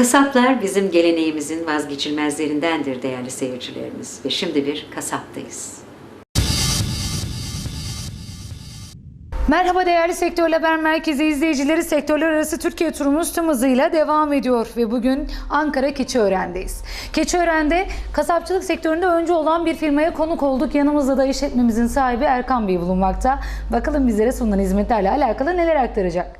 Kasaplar bizim geleneğimizin vazgeçilmezlerindendir değerli seyircilerimiz ve şimdi bir kasaptayız. Merhaba değerli Sektör Haber Merkezi izleyicileri. Sektörler arası Türkiye turumuz tüm hızıyla devam ediyor ve bugün Ankara Keçiören'deyiz. Keçiören'de kasapçılık sektöründe önce olan bir firmaya konuk olduk. Yanımızda da işletmemizin sahibi Erkan Bey bulunmakta. Bakalım bizlere sunulan hizmetlerle alakalı neler aktaracak.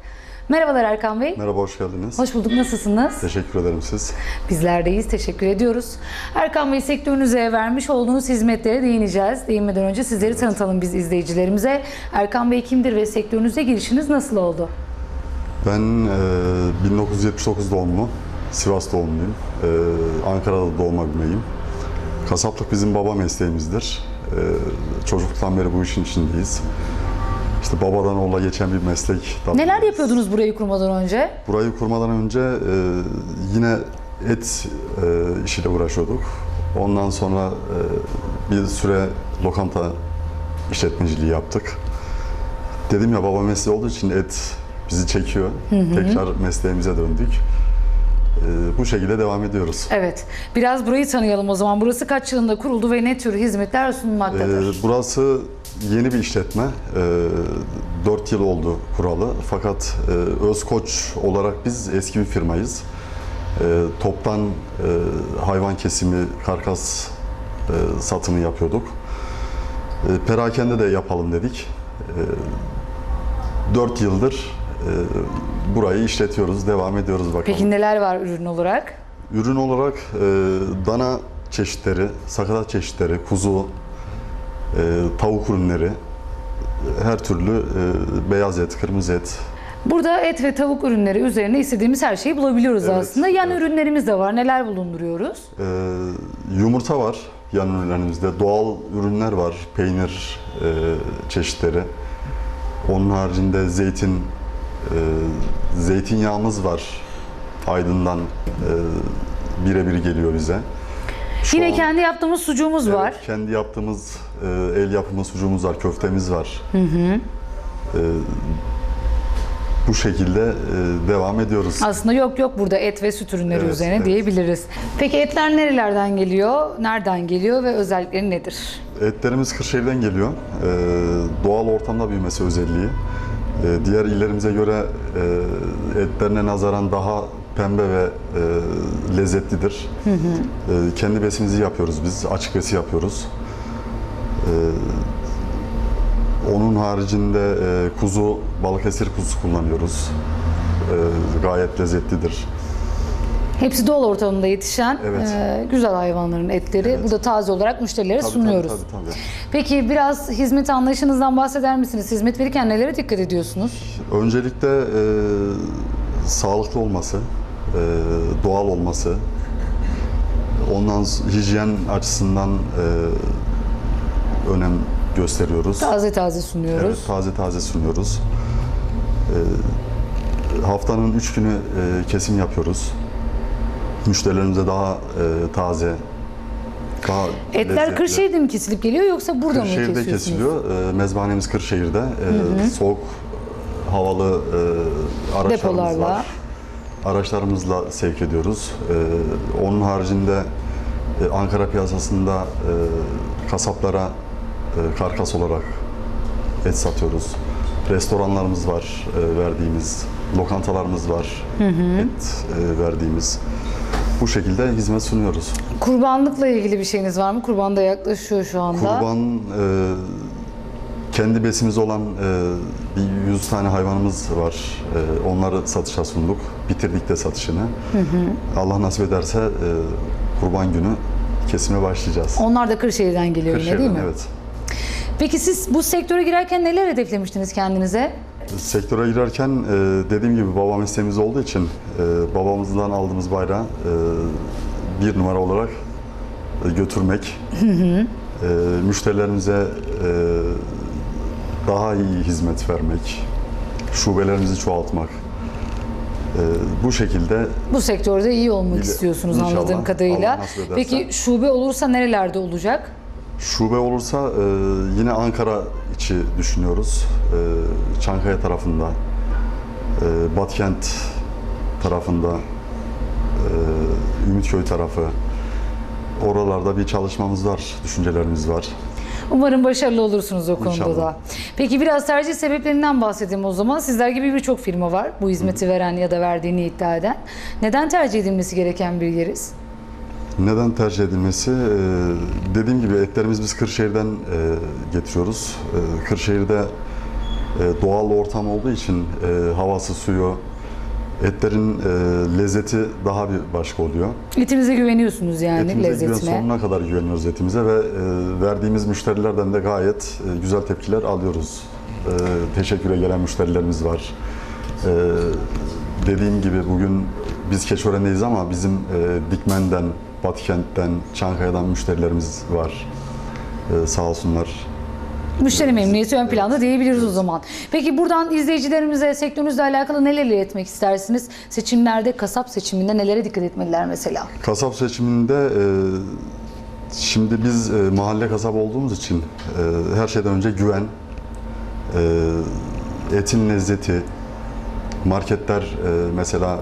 Merhabalar Erkan Bey. Merhaba, hoş geldiniz. Hoş bulduk. Nasılsınız? Teşekkür ederim siz. Bizler deyiz. Teşekkür ediyoruz. Erkan Bey sektörünüze vermiş olduğunuz hizmetlere değineceğiz. Değinmeden önce sizleri tanıtalım biz izleyicilerimize. Erkan Bey kimdir ve sektörünüze girişiniz nasıl oldu? Ben e, 1979 doğumlu, Sivas doğumluyum. E, Ankara'da doğma büyümeyim. Kasaplık bizim baba mesleğimizdir. E, çocukluktan beri bu işin içindeyiz. İşte babadan oğula geçen bir meslek. Neler yapıyordunuz burayı kurmadan önce? Burayı kurmadan önce e, yine et e, işiyle uğraşıyorduk. Ondan sonra e, bir süre lokanta işletmeciliği yaptık. Dedim ya baba mesleği olduğu için et bizi çekiyor. Tekrar mesleğimize döndük. E, bu şekilde devam ediyoruz. Evet. Biraz burayı tanıyalım o zaman. Burası kaç yılında kuruldu ve ne tür hizmetler sunulmaktadır? E, burası yeni bir işletme. E, 4 yıl oldu kuralı. Fakat e, Özkoç olarak biz eski bir firmayız. E, toptan e, hayvan kesimi, karkas e, satımı yapıyorduk. E, perakende de yapalım dedik. E, 4 yıldır e, burayı işletiyoruz, devam ediyoruz bakalım. Peki neler var ürün olarak? Ürün olarak e, dana çeşitleri, sakatat çeşitleri, kuzu, tavuk ürünleri, her türlü e, beyaz et, kırmızı et, Burada et ve tavuk ürünleri üzerine istediğimiz her şeyi bulabiliyoruz Evet, aslında. Yan ürünlerimiz de var. Neler bulunduruyoruz? e, yumurta var yan ürünlerimizde, doğal ürünler var, peynir e, çeşitleri. Onun haricinde zeytin, e, zeytinyağımız var. Aydın'dan e, birebir geliyor bize. Şu Yine an- kendi yaptığımız sucuğumuz Evet, var. kendi yaptığımız e, el yapımı sucuğumuz var, köftemiz var. E, bu şekilde e, devam ediyoruz. Aslında yok yok burada et ve süt ürünleri Evet, üzerine evet. diyebiliriz. Peki etler nerelerden geliyor? Nereden geliyor ve özellikleri nedir? Etlerimiz Kırşehir'den geliyor. E, doğal ortamda büyümesi özelliği. E, diğer illerimize göre e, etlerine nazaran daha pembe ve e, lezzetlidir. E, kendi besimizi yapıyoruz biz, açık besi yapıyoruz. E, onun haricinde e, kuzu, Balıkesir kuzusu kullanıyoruz. E, gayet lezzetlidir. Hepsi doğal ortamında yetişen Evet. e, güzel hayvanların etleri. Evet. Bu da taze olarak müşterilere Tabii, sunuyoruz. Tabii, tabii, tabii. Peki biraz hizmet anlayışınızdan bahseder misiniz? Hizmet verirken nelere dikkat ediyorsunuz? Öncelikle e, sağlıklı olması, doğal olması, ondan hijyen açısından e, önem gösteriyoruz. Taze taze sunuyoruz. Evet, taze taze sunuyoruz. E, haftanın üç günü e, kesim yapıyoruz. Müşterilerimize daha e, taze, daha Etler lezzetli. Kırşehir'de mi kesilip geliyor yoksa burada mı Kırşehir'de kesiliyor. E, mezbahanemiz Kırşehir'de. E, soğuk havalı e, araçlarımız Depolarla. var. Araçlarımızla sevk ediyoruz. E, onun haricinde e, Ankara piyasasında e, kasaplara e, karkas olarak et satıyoruz. Restoranlarımız var e, verdiğimiz, lokantalarımız var et e, verdiğimiz. Bu şekilde hizmet sunuyoruz. Kurbanlıkla ilgili bir şeyiniz var mı? Kurban da yaklaşıyor şu anda. Kurban e, kendi besimiz olan e, bir 100 tane hayvanımız var. E, onları satışa sunduk. Bitirdik de satışını. Allah nasip ederse e, kurban günü kesime başlayacağız. Onlar da Kırşehir'den geliyor yine değil Kırşehir'den, mi? Evet. Peki siz bu sektöre girerken neler hedeflemiştiniz kendinize? Sektöre girerken e, dediğim gibi baba mesleğimiz olduğu için e, babamızdan aldığımız bayrağı e, bir numara olarak e, götürmek, e, müşterilerimize e, daha iyi hizmet vermek, şubelerimizi çoğaltmak. E, bu şekilde Bu sektörde iyi olmak İyi- istiyorsunuz İnşallah. anladığım kadarıyla. Peki şube olursa nerelerde olacak? şube olursa e, yine Ankara içi düşünüyoruz. E, Çankaya tarafında, e, Batkent tarafında, e, Ümitköy tarafı. Oralarda bir çalışmamız var, düşüncelerimiz var. Umarım başarılı olursunuz o konuda İnşallah. da. Peki biraz tercih sebeplerinden bahsedeyim o zaman. Sizler gibi birçok firma var bu hizmeti veren ya da verdiğini iddia eden. Neden tercih edilmesi gereken bir yeriz? Neden tercih edilmesi? Ee, dediğim gibi etlerimiz biz Kırşehir'den e, getiriyoruz. Ee, Kırşehir'de e, doğal ortam olduğu için e, havası, suyu, etlerin e, lezzeti daha bir başka oluyor. Etinize güveniyorsunuz yani Etimize lezzetine. sonuna kadar güveniyoruz etimize ve e, verdiğimiz müşterilerden de gayet e, güzel tepkiler alıyoruz. E, teşekküre gelen müşterilerimiz var. E, dediğim gibi bugün biz Keçören'deyiz ama bizim e, Dikmen'den, Batıkent'ten, Çankaya'dan müşterilerimiz var. E, sağ olsunlar. Müşteri memnuniyeti ön planda diyebiliriz o zaman. Peki buradan izleyicilerimize sektörünüzle alakalı neler iletmek istersiniz? Seçimlerde, kasap seçiminde nelere dikkat etmeliler mesela? Kasap seçiminde e, şimdi biz e, mahalle kasap olduğumuz için e, her şeyden önce güven, e, etin lezzeti, marketler e, mesela e,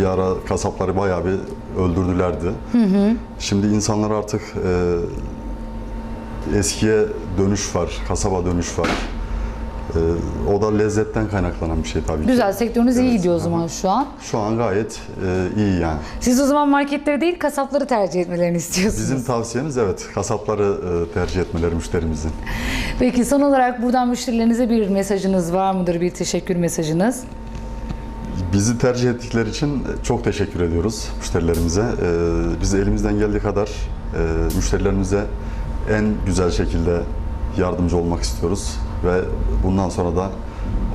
bir ara kasapları bayağı bir öldürdülerdi. Şimdi insanlar artık e, eskiye dönüş var, kasaba dönüş var. E, o da lezzetten kaynaklanan bir şey tabii ki. Güzel, sektörünüz iyi Evet, gidiyor o zaman şu an. Şu an gayet e, iyi yani. Siz o zaman marketleri değil kasapları tercih etmelerini istiyorsunuz. Bizim tavsiyemiz evet kasapları e, tercih etmeleri müşterimizin. Peki son olarak buradan müşterilerinize bir mesajınız var mıdır? Bir teşekkür mesajınız? Bizi tercih ettikleri için çok teşekkür ediyoruz müşterilerimize. E, Biz elimizden geldiği kadar e, müşterilerimize en güzel şekilde yardımcı olmak istiyoruz ve bundan sonra da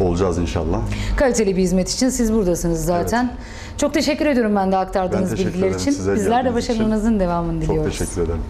olacağız inşallah. Kaliteli bir hizmet için siz buradasınız zaten. Çok teşekkür ediyorum ben de aktardığınız Ben bilgiler için. size Bizler de geldiğiniz için. başarınızın devamını Çok diliyoruz. teşekkür ederim.